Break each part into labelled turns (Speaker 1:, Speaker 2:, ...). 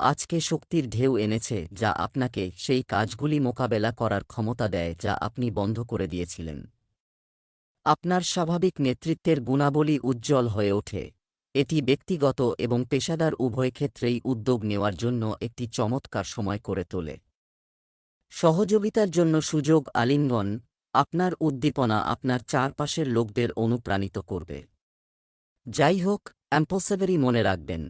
Speaker 1: আজকে শক্তির ঢেউ এনেছে যা আপনাকে সেই কাজগুলি মোকাবেলা করার ক্ষমতা দেয় যা আপনি বন্ধ করে দিয়েছিলেন। আপনার স্বাভাবিক নেতৃত্বের গুণাবলী উজ্জ্বল হয়ে ওঠে। এটি ব্যক্তিগত এবং পেশাদার উভয় ক্ষেত্রেই উদ্যোগ নেওয়ার জন্য একটি চমৎকার সময় করে তোলে। সহযোগিতার জন্য সুযোগ আলিঙ্গন আপনার উদ্দীপনা আপনার চারপাশের লোকদের অনুপ্রাণিত করবে। যাই হোক অ্যাম্পোসেভারি মনে রাখবেন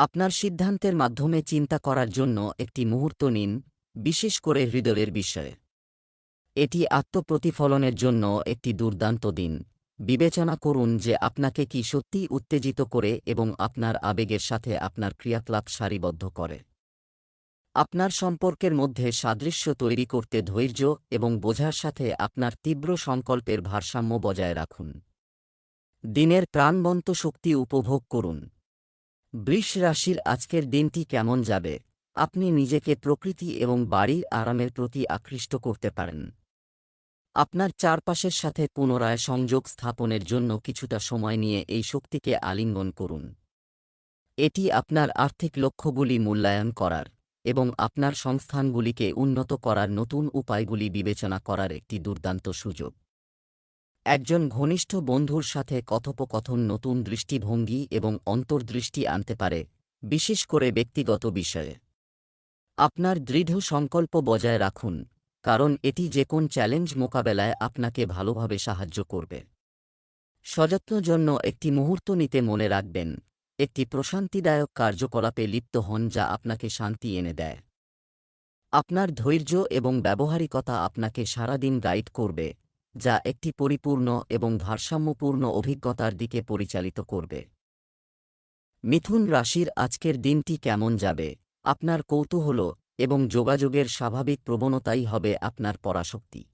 Speaker 1: আপনার সিদ্ধান্তের মাধ্যমে চিন্তা করার জন্য একটি মুহূর্ত নিন, বিশেষ করে হৃদয়ের বিষয়ে। এটি আত্মপ্রতিফলনের জন্য একটি দুর্দান্ত দিন। বিবেচনা করুন যে আপনাকে কি সত্যিই উত্তেজিত করে এবং আপনার আবেগের সাথে আপনার ক্রিয়াকলাপ সারিবদ্ধ করে। আপনার সম্পর্কের মধ্যে সাদৃশ্য তৈরি করতে ধৈর্য এবং বোঝার সাথে আপনার তীব্র সংকল্পের ভারসাম্য বজায় রাখুন। দিনের প্রাণবন্ত শক্তি উপভোগ করুন। বৃষ রাশির আজকের দিনটি কেমন যাবে? আপনি নিজেকে প্রকৃতি এবং বাড়ির আরামের প্রতি আকৃষ্ট করতে পারেন। আপনার চারপাশের সাথে পুনরায় সংযোগ স্থাপনের জন্য কিছুটা সময় নিয়ে এই শক্তিকে আলিঙ্গন করুন। এটি আপনার আর্থিক লক্ষ্যগুলি মূল্যায়ন করার এবং আপনার সংস্থানগুলিকে উন্নত করার নতুন উপায়গুলি বিবেচনা করার একটি দুর্দান্ত সুযোগ। একজন ঘনিষ্ঠ বন্ধুর সাথে কথোপকথন নতুন দৃষ্টিভঙ্গি এবং অন্তর্দৃষ্টি আনতে পারে, বিশেষ করে ব্যক্তিগত বিষয়ে। আপনার দৃঢ় সংকল্প বজায় রাখুন, কারণ এটি যে কোন চ্যালেঞ্জ মোকাবেলায় আপনাকে ভালোভাবে সাহায্য করবে। সযত্ন জন্য একটি মুহূর্ত নিতে মনে রাখবেন, একটি প্রশান্তিদায়ক কার্যকলাপে লিপ্ত হন যা আপনাকে শান্তি এনে দেয়। আপনার ধৈর্য এবং ব্যবহারিকতা আপনাকে সারাদিন গাইড করবে যা একটি পরিপূর্ণ এবং ভারসাম্যপূর্ণ অভিজ্ঞতার দিকে পরিচালিত করবে। মিথুন রাশির আজকের দিনটি কেমন যাবে? আপনার কৌতূহল এবং যোগাযোগের স্বাভাবিক প্রবণতাই হবে আপনার পরাশক্তি।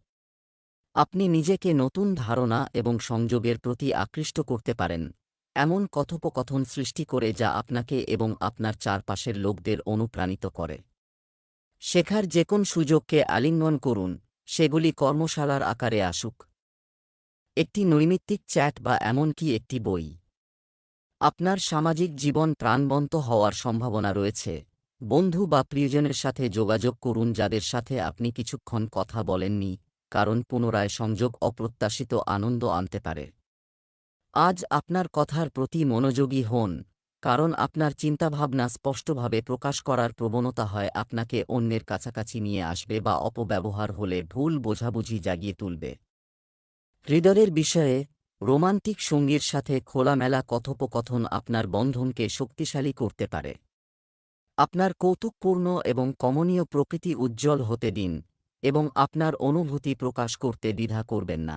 Speaker 1: আপনি নিজেকে নতুন ধারণা এবং সংযোগের প্রতি আকৃষ্ট করতে পারেন। এমন কথোপকথন সৃষ্টি করে যা আপনাকে এবং আপনার চারপাশের লোকদের অনুপ্রাণিত করে। শেখার যে কোন সুযোগকে আলিঙ্গন করুন। সেগুলি কর্মশালার আকারে আসুক। একটি নৈমিত্তিক চ্যাট বা এমনকি একটি বই। আপনার সামাজিক জীবন প্রাণবন্ত হওয়ার সম্ভাবনা রয়েছে। বন্ধু বা প্রিয়জনের সাথে যোগাযোগ করুন যাদের সাথে আপনি কিছুক্ষণ কথা বলেননি, কারণ পুনরায় সংযোগ অপ্রত্যাশিত আনন্দ আনতে পারে। আজ আপনার কথার প্রতি মনোযোগী হন। কারণ আপনার চিন্তাভাবনা স্পষ্টভাবে প্রকাশ করার প্রবণতা হয়, আপনাকে অন্যের কাছাকাছি নিয়ে আসবে বা অপব্যবহার হলে ভুল বোঝাবুঝি জাগিয়ে তুলবে। হৃদয়ের বিষয়ে রোমান্টিক সঙ্গীর সাথে খোলামেলা কথোপকথন আপনার বন্ধনকে শক্তিশালী করতে পারে। আপনার কৌতুকপূর্ণ এবং কমনীয় প্রকৃতি উজ্জ্বল হতে দিন এবং আপনার অনুভূতি প্রকাশ করতে দ্বিধা করবেন না।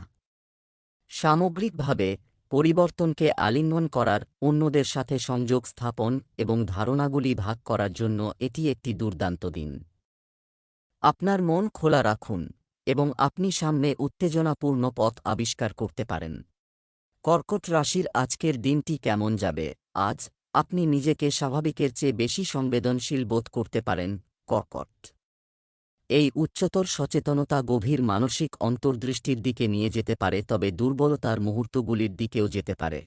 Speaker 1: সামগ্রিকভাবে পরিবর্তনকে আলিঙ্গন করার, অন্যদের সাথে সংযোগ স্থাপন এবং ধারণাগুলি ভাগ করার জন্য এটি একটি দুর্দান্ত দিন। আপনার মন খোলা রাখুন এবং আপনি সামনে উত্তেজনাপূর্ণ পথ আবিষ্কার করতে পারেন। কর্কট রাশির আজকের দিনটি কেমন যাবে? আজ আপনি নিজেকে স্বাভাবিকের চেয়ে বেশি সংবেদনশীল বোধ করতে পারেন, কর্কট। এই উচ্চতর সচেতনতা গভীর মানসিক অন্তর্দৃষ্টির দিকে নিয়ে যেতে পারে, তবে দুর্বলতার মুহূর্তগুলির দিকেও যেতে পারে।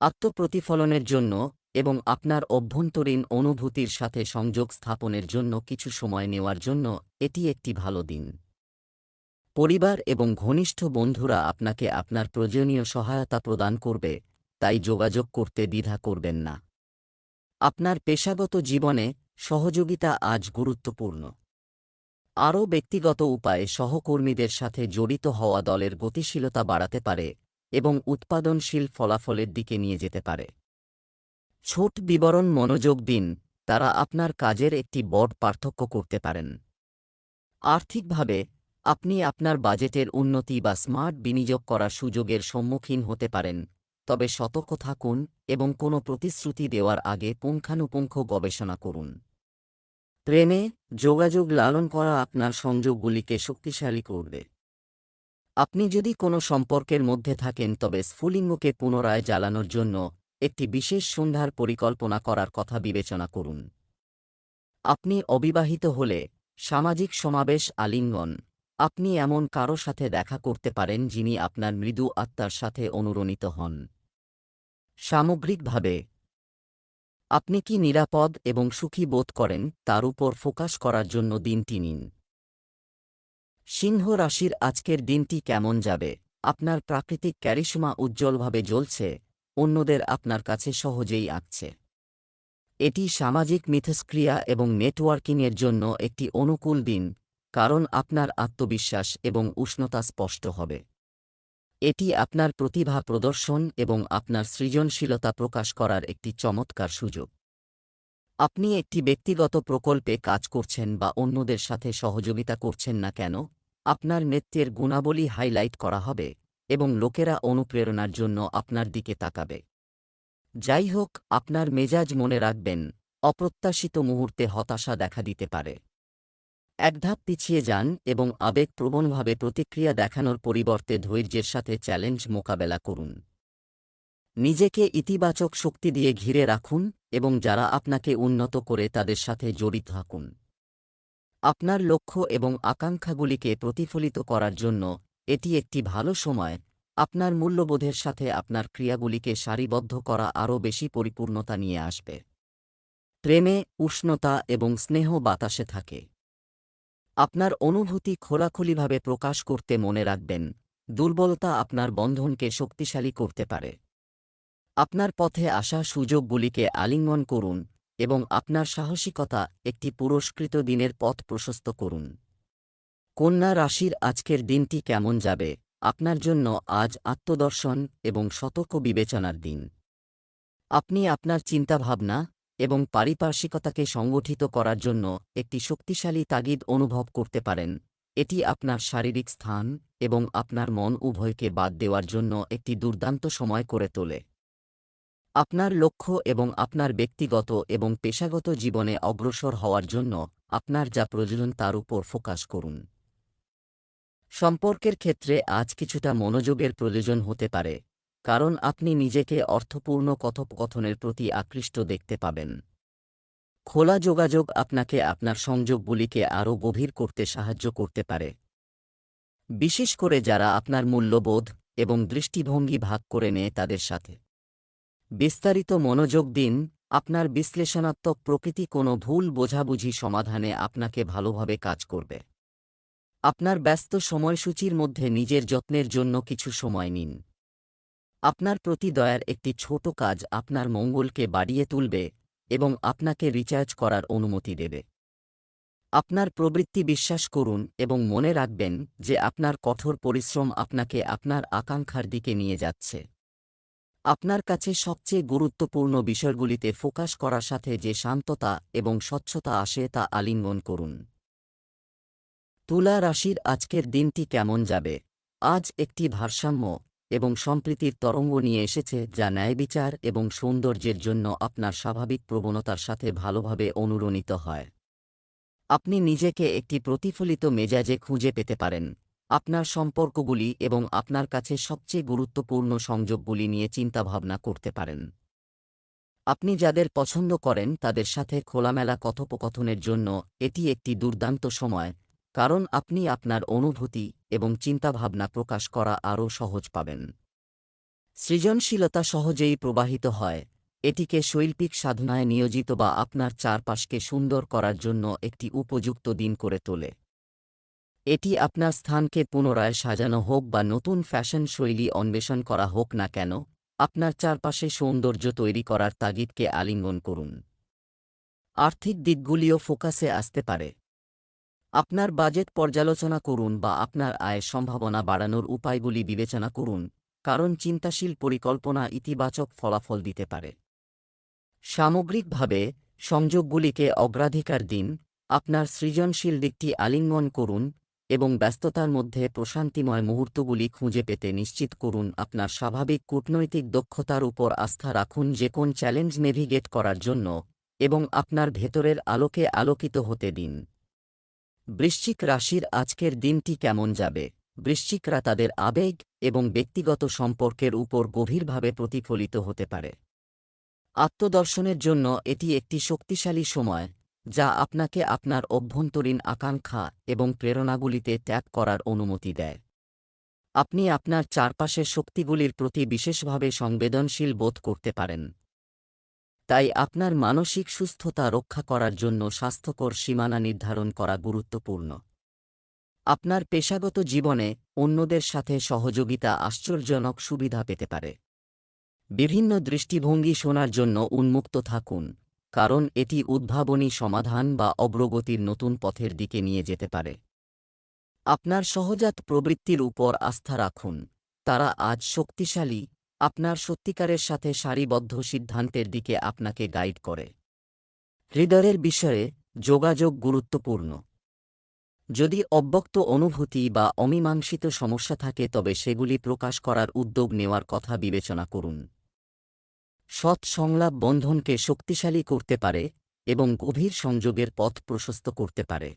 Speaker 1: আত্মপ্রতিফলনের জন্য এবং আপনার অভ্যন্তরীণ অনুভূতির সাথে সংযোগ স্থাপনের জন্য কিছু সময় নেওয়ার জন্য এটি একটি ভালো দিন। পরিবার এবং ঘনিষ্ঠ বন্ধুরা আপনাকে আপনার প্রয়োজনীয় সহায়তা প্রদান করবে, তাই যোগাযোগ করতে দ্বিধা করবেন না। আপনার পেশাগত জীবনে সহযোগিতা আজ গুরুত্বপূর্ণ। আরও ব্যক্তিগত উপায়ে সহকর্মীদের সাথে জড়িত হওয়া দলের গতিশীলতা বাড়াতে পারে এবং উৎপাদনশীল ফলাফলের দিকে নিয়ে যেতে পারে। ছোট বিবরণ মনোযোগ দিন, তারা আপনার কাজের একটি বড় পার্থক্য করতে পারেন। আর্থিকভাবে, আপনি আপনার বাজেটের উন্নতি বা স্মার্ট বিনিয়োগ করার সুযোগের সম্মুখীন হতে পারেন, তবে সতর্ক থাকুন এবং কোনো প্রতিশ্রুতি দেওয়ার আগে পুঙ্খানুপুঙ্খ গবেষণা করুন। প্রেমে যোগাযোগ লালন করা আপনার সংযোগগুলিকে শক্তিশালী করবে। আপনি যদি কোনো সম্পর্কের মধ্যে থাকেন, তবে স্ফুলিঙ্গকে পুনরায় জ্বালানোর জন্য একটি বিশেষ সন্ধ্যার পরিকল্পনা করার কথা বিবেচনা করুন। আপনি অবিবাহিত হলে সামাজিক সমাবেশ আলিঙ্গন। আপনি এমন কারও সাথে দেখা করতে পারেন, যিনি আপনার মৃদু আত্মার সাথে অনুরণিত হন। সামগ্রিকভাবে আপনি কি নিরাপদ এবং সুখী বোধ করেন, তার উপর ফোকাস করার জন্য দিনটি নিন। সিংহ রাশির আজকের দিনটি কেমন যাবে? আপনার প্রাকৃতিক ক্যারিশমা উজ্জ্বলভাবে জ্বলছে, অন্যদের আপনার কাছে সহজেই আঁকছে। এটি সামাজিক মিথস্ক্রিয়া এবং নেটওয়ার্কিংয়ের জন্য একটি অনুকূল দিন, কারণ আপনার আত্মবিশ্বাস এবং উষ্ণতা স্পষ্ট হবে। এটি আপনার প্রতিভা প্রদর্শন এবং আপনার সৃজনশীলতা প্রকাশ করার একটি চমৎকার সুযোগ। আপনি একটি ব্যক্তিগত প্রকল্পে কাজ করছেন বা অন্যদের সাথে সহযোগিতা করছেন না কেন, আপনার নেত্রের গুণাবলী হাইলাইট করা হবে এবং লোকেরা অনুপ্রেরণার জন্য আপনার দিকে তাকাবে। যাই হোক, আপনার মেজাজ মনে রাখবেন, অপ্রত্যাশিত মুহূর্তে হতাশা দেখা দিতে পারে। এক ধাপ পিছিয়ে যান এবং আবেগপ্রবণভাবে প্রতিক্রিয়া দেখানোর পরিবর্তে ধৈর্যের সাথে চ্যালেঞ্জ মোকাবেলা করুন। নিজেকে ইতিবাচক শক্তি দিয়ে ঘিরে রাখুন এবং যারা আপনাকে উন্নত করে তাদের সাথে জড়িত থাকুন। আপনার লক্ষ্য এবং আকাঙ্ক্ষাগুলিকে প্রতিফলিত করার জন্য এটি একটি ভালো সময়। আপনার মূল্যবোধের সাথে আপনার ক্রিয়াগুলিকে সারিবদ্ধ করা আরও বেশি পরিপূর্ণতা নিয়ে আসবে। প্রেমে উষ্ণতা এবং স্নেহ বাতাসে থাকে। আপনার অনুভূতি খোলাখুলিভাবে প্রকাশ করতে মনে রাখবেন। দুর্বলতা আপনার বন্ধনকে শক্তিশালী করতে পারে। আপনার পথে আসা সুযোগগুলিকে আলিঙ্গন করুন এবং আপনার সাহসিকতা একটি পুরস্কৃত দিনের পথ প্রশস্ত করুন। কন্যা রাশির আজকের দিনটি কেমন যাবে? আপনার জন্য আজ আত্মদর্শন এবং সতর্ক বিবেচনার দিন। আপনি আপনার চিন্তাভাবনা এবং পারিপার্শ্বিকতাকে সংগঠিত করার জন্য একটি শক্তিশালী তাগিদ অনুভব করতে পারেন। এটি আপনার শারীরিক স্থান এবং আপনার মন উভয়কে বাদ দেওয়ার জন্য একটি দুর্দান্ত সময় করে তোলে। আপনার লক্ষ্য এবং আপনার ব্যক্তিগত এবং পেশাগত জীবনে অগ্রসর হওয়ার জন্য আপনার যা প্রয়োজন তার উপর ফোকাস করুন। সম্পর্কের ক্ষেত্রে আজ কিছুটা মনোযোগের প্রয়োজন হতে পারে। কারণ আপনি নিজেকে অর্থপূর্ণ কথোপকথনের প্রতি আকৃষ্ট দেখতে পাবেন। খোলা যোগাযোগ আপনাকে আপনার সংযোগগুলিকে আরও গভীর করতে সাহায্য করতে পারে। বিশেষ করে যারা আপনার মূল্যবোধ এবং দৃষ্টিভঙ্গি ভাগ করে নেয় তাদের সাথে। বিস্তারিত মনোযোগ দিন, আপনার বিশ্লেষণাত্মক প্রকৃতি কোনো ভুল বোঝাবুঝি সমাধানে আপনাকে ভালোভাবে কাজ করবে। আপনার ব্যস্ত সময়সূচির মধ্যে নিজের যত্নের জন্য কিছু সময় নিন। আপনার প্রতি দয়ার একটি ছোট কাজ আপনার মঙ্গলকে বাড়িয়ে তুলবে এবং আপনাকে রিচার্জ করার অনুমতি দেবে। আপনার প্রবৃত্তি বিশ্বাস করুন এবং মনে রাখবেন যে আপনার কঠোর পরিশ্রম আপনাকে আপনার আকাঙ্ক্ষার দিকে নিয়ে যাচ্ছে। আপনার কাছে সবচেয়ে গুরুত্বপূর্ণ বিষয়গুলিতে ফোকাস করার সাথে যে শান্ততা এবং স্বচ্ছতা আসে তা আলিঙ্গন করুন। তুলা রাশির আজকের দিনটি কেমন যাবে? আজ একটি ভারসাম্য এবং সম্প্রীতির তরঙ্গ নিয়ে এসেছে, যা ন্যায়বিচার এবং সৌন্দর্যের জন্য আপনার স্বাভাবিক প্রবণতার সাথে ভালোভাবে অনুরণিত হয়। আপনি নিজেকে একটি প্রতিফলিত মেজাজে খুঁজে পেতে পারেন। আপনার সম্পর্কগুলি এবং আপনার কাছে সবচেয়ে গুরুত্বপূর্ণ সংযোগগুলি নিয়ে চিন্তাভাবনা করতে পারেন। আপনি যাদের পছন্দ করেন, তাদের সাথে খোলামেলা কথোপকথনের জন্য এটি একটি দুর্দান্ত সময়। কারণ আপনি আপনার অনুভূতি এবং চিন্তাভাবনা প্রকাশ করা আরও সহজ পাবেন। সৃজনশীলতা সহজেই প্রবাহিত হয়। এটিকে শৈল্পিক সাধনায় নিয়োজিত বা আপনার চারপাশকে সুন্দর করার জন্য একটি উপযুক্ত দিন করে তোলে। এটি আপনার স্থানকে পুনরায় সাজানো হোক বা নতুন ফ্যাশন শৈলী অন্বেষণ করা হোক না কেন, আপনার চারপাশে সৌন্দর্য তৈরি করার তাগিদকে আলিঙ্গন করুন। আর্থিক দিকগুলিও ফোকাসে আসতে পারে। আপনার বাজেট পর্যালোচনা করুন বা আপনার আয়ের সম্ভাবনা বাড়ানোর উপায়গুলি বিবেচনা করুন, কারণ চিন্তাশীল পরিকল্পনা ইতিবাচক ফলাফল দিতে পারে। সামগ্রিকভাবে, সংযোগগুলিকে অগ্রাধিকার দিন, আপনার সৃজনশীল দিকটি আলিঙ্গন করুন এবং ব্যস্ততার মধ্যে প্রশান্তিময় মুহূর্তগুলি খুঁজে পেতে নিশ্চিত করুন আপনার স্বাভাবিক কূটনৈতিক দক্ষতার উপর আস্থা রাখুন যে কোন চ্যালেঞ্জ নেভিগেট করার জন্য এবং আপনার ভেতরের আলোকে আলোকিত হতে দিন। বৃশ্চিক রাশির আজকের দিনটি কেমন যাবে? বৃশ্চিকরা তাদের আবেগ এবং ব্যক্তিগত সম্পর্কের উপর গভীরভাবে প্রতিফলিত হতে পারে। আত্মদর্শনের জন্য এটি একটি শক্তিশালী সময়, যা আপনাকে আপনার অভ্যন্তরীণ আকাঙ্ক্ষা এবং প্রেরণাগুলিতে ত্যাগ করার অনুমতি দেয়। আপনি আপনার চারপাশের শক্তিগুলির প্রতি বিশেষভাবে সংবেদনশীল বোধ করতে পারেন। তাই আপনার মানসিক সুস্থতা রক্ষা করার জন্য স্বাস্থ্যকর সীমানা নির্ধারণ করা গুরুত্বপূর্ণ। আপনার পেশাগত জীবনে অন্যদের সাথে সহযোগিতা আশ্চর্যজনক সুবিধা পেতে পারে। বিভিন্ন দৃষ্টিভঙ্গি শোনার জন্য উন্মুক্ত থাকুন, কারণ এটি উদ্ভাবনী সমাধান বা অগ্রগতির নতুন পথের দিকে নিয়ে যেতে পারে। আপনার সহজাত প্রবৃত্তির উপর আস্থা রাখুন। তারা আজ শক্তিশালী আপনার সত্যিকারের সাথে সারিবদ্ধ সিদ্ধান্তের দিকে আপনাকে গাইড করে। হৃদয়ের বিষয়ে যোগাযোগ গুরুত্বপূর্ণ। যদি অব্যক্ত অনুভূতি বা অমীমাংসিত সমস্যা থাকে, তবে সেগুলি প্রকাশ করার উদ্যোগ নেওয়ার কথা বিবেচনা করুন। সৎ সংলাপ বন্ধনকে শক্তিশালী করতে পারে এবং গভীর সংযোগের পথ প্রশস্ত করতে পারে।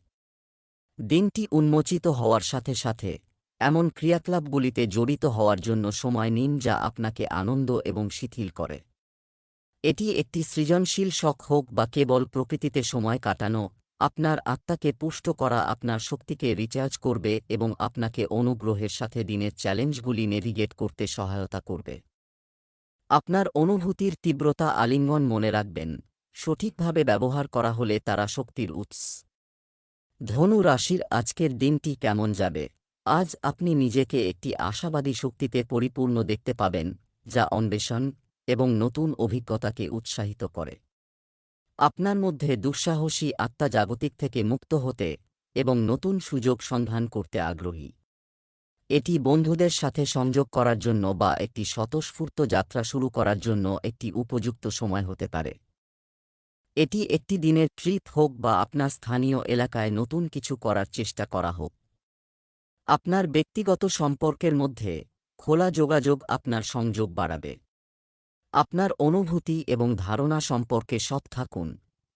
Speaker 1: দিনটি উন্মোচিত হওয়ার সাথে সাথে এমন ক্রিয়াকলাপগুলিতে জড়িত হওয়ার জন্য সময় নিন যা আপনাকে আনন্দ এবং শিথিল করে। এটি একটি সৃজনশীল শখ হোক বা কেবল প্রকৃতিতে সময় কাটানো, আপনার আত্মাকে পুষ্ট করা আপনার শক্তিকে রিচার্জ করবে এবং আপনাকে অনুগ্রহের সাথে দিনের চ্যালেঞ্জগুলি নেভিগেট করতে সহায়তা করবে। আপনার অনুভূতির তীব্রতা আলিঙ্গন মনে রাখবেন। সঠিকভাবে ব্যবহার করা হলে তারা শক্তির উৎস। ধনু রাশির আজকের দিনটি কেমন যাবে? আজ আপনি নিজেকে একটি আশাবাদী শক্তিতে পরিপূর্ণ দেখতে পাবেন, যা অন্বেষণ এবং নতুন অভিজ্ঞতাকে উৎসাহিত করে। আপনার মধ্যে দুঃসাহসী আত্মা জাগতিক থেকে মুক্ত হতে এবং নতুন সুযোগ সন্ধান করতে আগ্রহী। এটি বন্ধুদের সাথে সংযোগ করার জন্য বা একটি স্বতঃস্ফূর্ত যাত্রা শুরু করার জন্য একটি উপযুক্ত সময় হতে পারে। এটি একটি দিনের ট্রিপ হোক বা আপনার স্থানীয় এলাকায় নতুন কিছু করার চেষ্টা করা হোক। আপনার ব্যক্তিগত সম্পর্কের মধ্যে খোলা যোগাযোগ আপনার সংযোগ বাড়াবে। আপনার অনুভূতি এবং ধারণা সম্পর্কে সৎ থাকুন,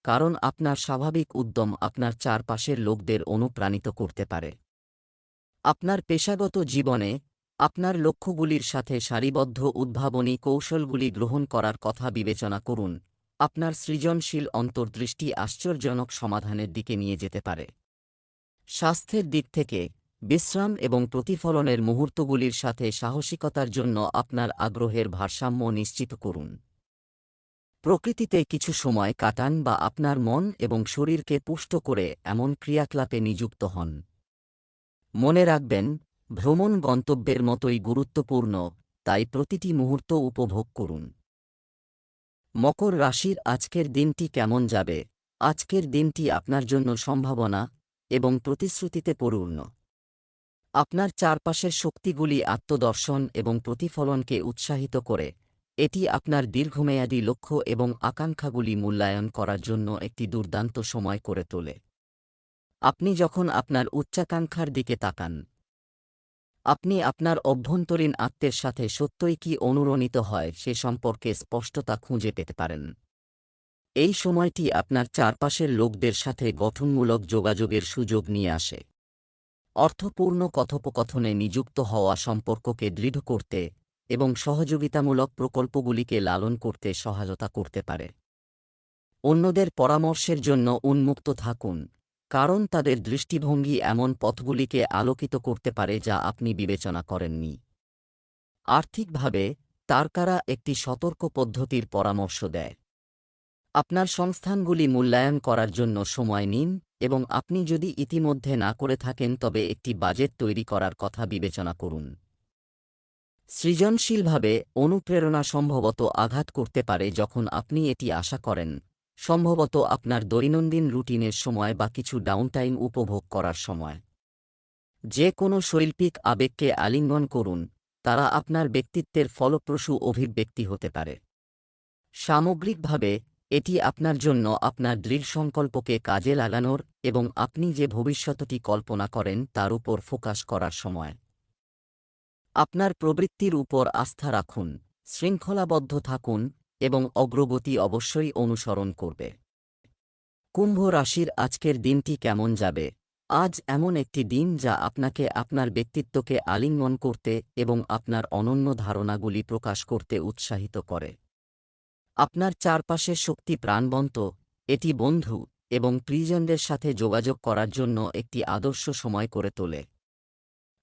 Speaker 1: কারণ আপনার স্বাভাবিক উদ্যম আপনার চারপাশের লোকদের অনুপ্রাণিত করতে পারে। আপনার পেশাগত জীবনে আপনার লক্ষ্যগুলির সাথে সারিবদ্ধ উদ্ভাবনী কৌশলগুলি গ্রহণ করার কথা বিবেচনা করুন। আপনার সৃজনশীল অন্তর্দৃষ্টি আশ্চর্যজনক সমাধানের দিকে নিয়ে যেতে পারে। স্বাস্থ্যের দিক থেকে বিশ্রাম এবং প্রতিফলনের মুহূর্তগুলির সাথে সাহসিকতার জন্য আপনার আগ্রহের ভারসাম্য নিশ্চিত করুন। প্রকৃতিতে কিছু সময় কাটান বা আপনার মন এবং শরীরকে পুষ্ট করে এমন ক্রিয়াকলাপে নিযুক্ত হন। মনে রাখবেন, ভ্রমণ গন্তব্যের মতোই গুরুত্বপূর্ণ, তাই প্রতিটি মুহূর্ত উপভোগ করুন। মকর রাশির আজকের দিনটি কেমন যাবে? আজকের দিনটি আপনার জন্য সম্ভাবনা এবং প্রতিশ্রুতিতে পূর্ণ। আপনার চারপাশের শক্তিগুলি আত্মদর্শন এবং প্রতিফলনকে উৎসাহিত করে। এটি আপনার দীর্ঘমেয়াদী লক্ষ্য এবং আকাঙ্ক্ষাগুলি মূল্যায়ন করার জন্য একটি দুর্দান্ত সময় করে তোলে। আপনি যখন আপনার উচ্চাকাঙ্ক্ষার দিকে তাকান, আপনি আপনার অভ্যন্তরীণ আত্মের সাথে সত্যই কি অনুরণিত হয় সে সম্পর্কে স্পষ্টতা খুঁজে পেতে পারেন। এই সময়টি আপনার চারপাশের লোকদের সাথে গঠনমূলক যোগাযোগের সুযোগ নিয়ে আসে। অর্থপূর্ণ কথোপকথনে নিযুক্ত হওয়া সম্পর্ককে দৃঢ় করতে এবং সহযোগিতামূলক প্রকল্পগুলিকে লালন করতে সহায়তা করতে পারে। অন্যদের পরামর্শের জন্য উন্মুক্ত থাকুন, কারণ তাদের দৃষ্টিভঙ্গি এমন পথগুলিকে আলোকিত করতে পারে যা আপনি বিবেচনা করেননি। আর্থিকভাবে তারকারা একটি সতর্ক পদ্ধতির পরামর্শ দেয়। আপনার সংস্থানগুলি মূল্যায়ন করার জন্য সময় নিন এবং আপনি যদি ইতিমধ্যে না করে থাকেন তবে একটি বাজেট তৈরি করার কথা বিবেচনা করুন। সৃজনশীলভাবে অনুপ্রেরণা সম্ভবত আঘাত করতে পারে যখন আপনি এটি আশা করেন। সম্ভবত আপনার দৈনন্দিন রুটিনের সময় বা কিছু ডাউনটাইম উপভোগ করার সময়। যে কোনো শৈল্পিক আবেগকে আলিঙ্গন করুন, তারা আপনার ব্যক্তিত্বের ফলপ্রসূ অভিব্যক্তি হতে পারে। সামগ্রিকভাবে এটি আপনার জন্য আপনার দৃঢ় সংকল্পকে কাজে লাগানোর এবং আপনি যে ভবিষ্যতটি কল্পনা করেন তার উপর ফোকাস করার সময়। আপনার প্রবৃত্তির উপর আস্থা রাখুন, শৃঙ্খলাবদ্ধ থাকুন এবং অগ্রগতি অবশ্যই অনুসরণ করবে। কুম্ভ রাশির আজকের দিনটি কেমন যাবে? আজ এমন একটি দিন যা আপনাকে আপনার ব্যক্তিত্বকে আলিঙ্গন করতে এবং আপনার অনন্য ধারণাগুলি প্রকাশ করতে উৎসাহিত করে। আপনার চারপাশে শক্তি প্রাণবন্ত, এটি বন্ধু এবং প্রিজনদের সাথে যোগাযোগ করার জন্য একটি আদর্শ সময় করে তোলে।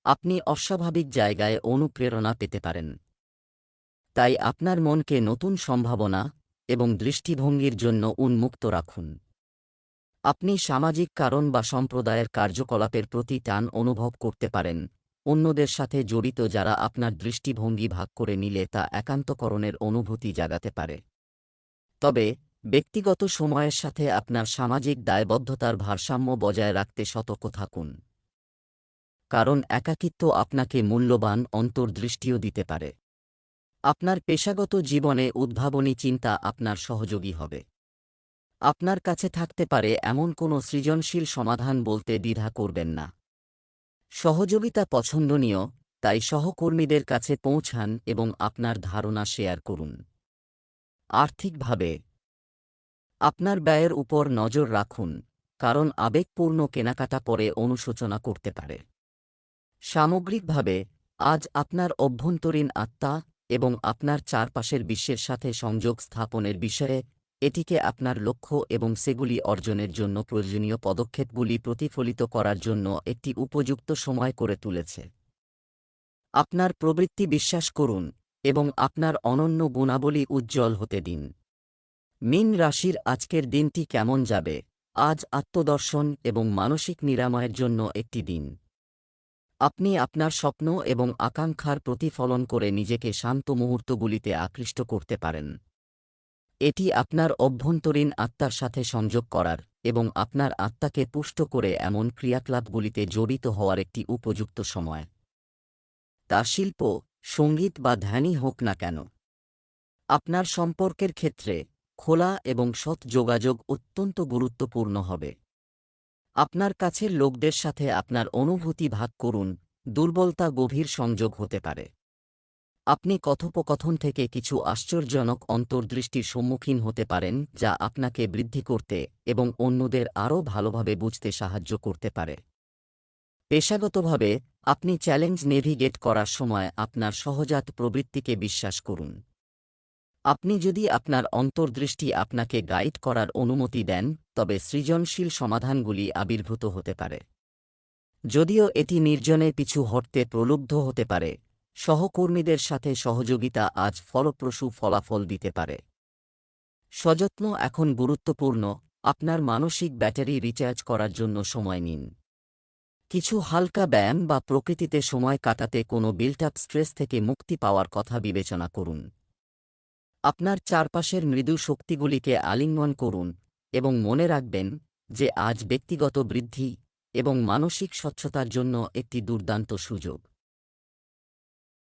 Speaker 1: আপনি অস্বাভাবিক জায়গায় অনুপ্রেরণা পেতে পারেন। তাই আপনার মনকে নতুন সম্ভাবনা এবং দৃষ্টিভঙ্গির জন্য উন্মুক্ত রাখুন। আপনি সামাজিক কারণ বা সম্প্রদায়ের কার্যকলাপের প্রতি টান অনুভব করতে পারেন, অন্যদের সাথে জড়িত যারা আপনার দৃষ্টিভঙ্গি ভাগ করে নিলে তা একান্তকরণের অনুভূতি জাগাতে পারে। তবে, ব্যক্তিগত সময়ের সাথে আপনার সামাজিক দায়বদ্ধতার ভারসাম্য বজায় রাখতে সতর্ক থাকুন। কারণ একাকিত্ব আপনাকে মূল্যবান অন্তর্দৃষ্টিও দিতে পারে। আপনার পেশাগত জীবনে উদ্ভাবনী চিন্তা আপনার সহযোগী হবে। আপনার কাছে থাকতে পারে এমন কোনো সৃজনশীল সমাধান বলতে দ্বিধা করবেন না। সহযোগিতা পছন্দনীয়, তাই সহকর্মীদের কাছে পৌঁছান এবং আপনার ধারণা শেয়ার করুন। আর্থিকভাবে। আপনার ব্যয়ের উপর নজর রাখুন, কারণ আবেগপূর্ণ কেনাকাটা পরে অনুশোচনা করতে পারে। সামগ্রিকভাবে, আজ আপনার অভ্যন্তরীণ আত্মা এবং আপনার চারপাশের বিশ্বের সাথে সংযোগ স্থাপনের বিষয়ে এটিকে আপনার লক্ষ্য এবং সেগুলি অর্জনের জন্য প্রয়োজনীয় পদক্ষেপগুলি প্রতিফলিত করার জন্য একটি উপযুক্ত সময় করে তুলেছে। আপনার প্রবৃত্তি বিশ্বাস করুন এবং আপনার অনন্য গুণাবলী উজ্জ্বল হতে দিন। মিন রাশির আজকের দিনটি কেমন যাবে? আজ আত্মদর্শন এবং মানসিক নিরাময়ের জন্য একটি দিন। আপনি আপনার স্বপ্ন এবং আকাঙ্ক্ষার প্রতিফলন করে নিজেকে শান্ত মুহূর্তগুলিতে আকৃষ্ট করতে পারেন। এটি আপনার অভ্যন্তরীণ আত্মার সাথে সংযোগ করার এবং আপনার আত্মাকে পুষ্ট করে এমন ক্রিয়াকলাপগুলিতে জড়িত হওয়ার একটি উপযুক্ত সময়। তা শিল্প সংগীত বা ধ্যানই হোক না কেন। আপনার সম্পর্কের ক্ষেত্রে খোলা এবং সৎ যোগাযোগ অত্যন্ত গুরুত্বপূর্ণ হবে। আপনার কাছের লোকদের সাথে আপনার অনুভূতি ভাগ করুন, দুর্বলতা গভীর সংযোগ হতে পারে। আপনি কথোপকথন থেকে কিছু আশ্চর্যজনক অন্তর্দৃষ্টির সম্মুখীন হতে পারেন, যা আপনাকে বৃদ্ধি করতে এবং অন্যদের আরও ভালোভাবে বুঝতে সাহায্য করতে পারে। পেশাগতভাবে আপনি চ্যালেঞ্জ নেভিগেট করার সময় আপনার সহজাত প্রবৃত্তিকে বিশ্বাস করুন। আপনি যদি আপনার অন্তর্দৃষ্টি আপনাকে গাইড করার অনুমতি দেন, তবে সৃজনশীল সমাধানগুলি আবির্ভূত হতে পারে। যদিও এটি নির্জনে পিছু হটতে প্রলুব্ধ হতে পারে, সহকর্মীদের সাথে সহযোগিতা আজ ফলপ্রসূ ফলাফল দিতে পারে। সযত্ন এখন গুরুত্বপূর্ণ, আপনার মানসিক ব্যাটারি রিচার্জ করার জন্য সময় নিন। কিছু হালকা ব্যায়াম বা প্রকৃতিতে সময় কাটাতে কোনো বিল্ট আপ স্ট্রেস থেকে মুক্তি পাওয়ার কথা বিবেচনা করুন। আপনার চারপাশের মৃদু শক্তিগুলিকে আলিঙ্গন করুন এবং মনে রাখবেন যে আজ ব্যক্তিগত বৃদ্ধি এবং মানসিক স্বচ্ছতার জন্য একটি দুর্দান্ত সুযোগ।